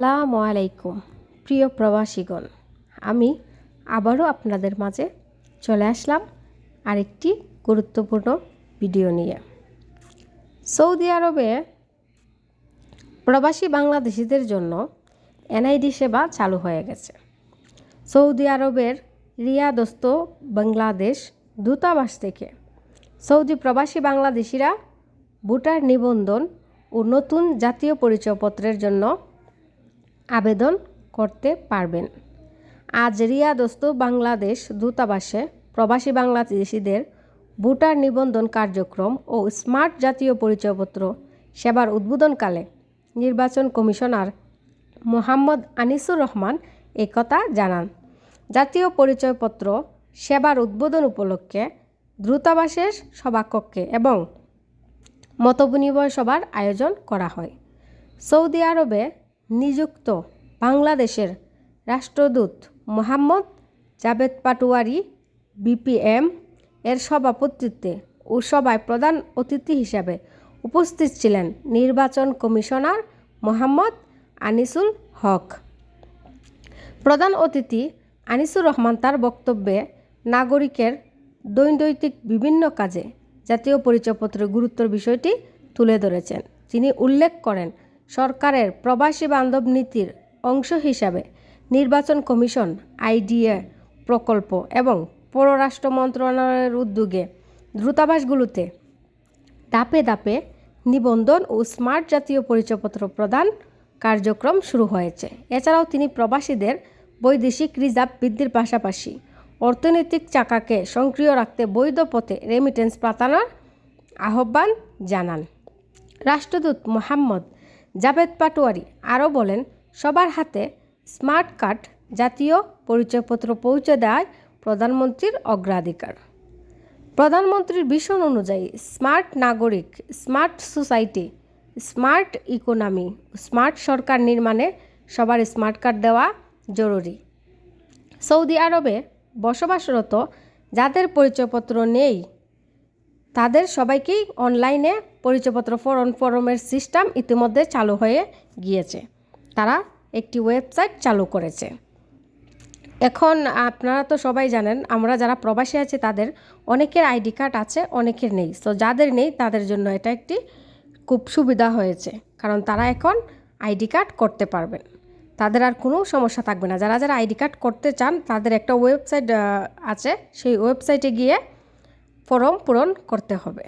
আসসালামু আলাইকুম, প্রিয় প্রবাসীগণ। আমি আবারও আপনাদের মাঝে চলে আসলাম আরেকটি গুরুত্বপূর্ণ ভিডিও নিয়ে। সৌদি আরবে প্রবাসী বাংলাদেশিদের জন্য এনআইডি সেবা চালু হয়ে গেছে। সৌদি আরবের রিয়াদস্ত বাংলাদেশ দূতাবাস থেকে সৌদি প্রবাসী বাংলাদেশিরা ভোটার নিবন্ধন ও নতুন জাতীয় পরিচয়পত্রের জন্য আবেদন করতে পারবেন। আজ রিয়াদস্ত বাংলাদেশ দূতাবাসে প্রবাসী বাংলাদেশিদের ভোটার নিবন্ধন কার্যক্রম ও স্মার্ট জাতীয় পরিচয়পত্র সেবার উদ্বোধনকালে নির্বাচন কমিশনার মোহাম্মদ আনিসুর রহমান একথা জানান। জাতীয় পরিচয়পত্র সেবার উদ্বোধন উপলক্ষে দ্রুতাবাসের সভাকক্ষে এবং মতবিনিময় সভার আয়োজন করা হয়। সৌদি আরবে নিযুক্ত বাংলাদেশের রাষ্ট্রদূত মোহাম্মদ জাবেদ পাটোয়ারি, বিপিএম, এর সভাপতিত্বে ও সভায় প্রধান অতিথি হিসাবে উপস্থিত ছিলেন নির্বাচন কমিশনার মোহাম্মদ আনিসুল হক। প্রধান অতিথি আনিসুর রহমান তার বক্তব্যে নাগরিকের দৈনন্দিক বিভিন্ন কাজে জাতীয় পরিচয়পত্রের গুরুত্বের বিষয়টি তুলে ধরেছেন। তিনি উল্লেখ করেন সরকারের প্রবাসী বান্ধব নীতির অংশ হিসাবে নির্বাচন কমিশন, আইডিএ, প্রকল্প এবং পররাষ্ট্র মন্ত্রণালয়ের উদ্যোগে দূতাবাসগুলোতে ধাপে ধাপে নিবন্ধন ও স্মার্ট জাতীয় পরিচয়পত্র প্রদান কার্যক্রম শুরু হয়েছে। এছাড়াও তিনি প্রবাসীদের বৈদেশিক রিজার্ভ বৃদ্ধির পাশাপাশি অর্থনৈতিক চাকাকে সক্রিয় রাখতে বৈধ পথে রেমিটেন্স পাঠানোর আহ্বান জানান। রাষ্ট্রদূত মোহাম্মদ জাভেদ পাটোয়ারি আরও বলেন, সবার হাতে স্মার্ট কার্ড জাতীয় পরিচয়পত্র পৌঁছে দেওয়ায় প্রধানমন্ত্রীর অগ্রাধিকার। প্রধানমন্ত্রীর ভীষণ অনুযায়ী স্মার্ট নাগরিক, smart society, smart economy, smart সরকার নির্মাণে সবার স্মার্ট কার্ড দেওয়া জরুরি। সৌদি আরবে বসবাসরত যাদের পরিচয়পত্র নেই, তাদের সবাইকেই অনলাইনে পরিচয়পত্র ফরম, ফরমের সিস্টেম ইতিমধ্যে চালু হয়ে গিয়েছে। তারা একটি ওয়েবসাইট চালু করেছে। এখন আপনারা তো সবাই জানেন, আমরা যারা প্রবাসী আছি তাদের অনেকের আইডি কার্ড আছে, অনেকের নেই। তো যাদের নেই, তাদের জন্য এটা একটি খুব সুবিধা হয়েছে, কারণ তারা এখন আইডি কার্ড করতে পারবেন। তাদের আর কোনো সমস্যা থাকবে না। যারা যারা আইডি কার্ড করতে চান, তাদের একটা ওয়েবসাইট আছে। সেই ওয়েবসাইটে গিয়ে ফর্ম পূরণ করতে হবে।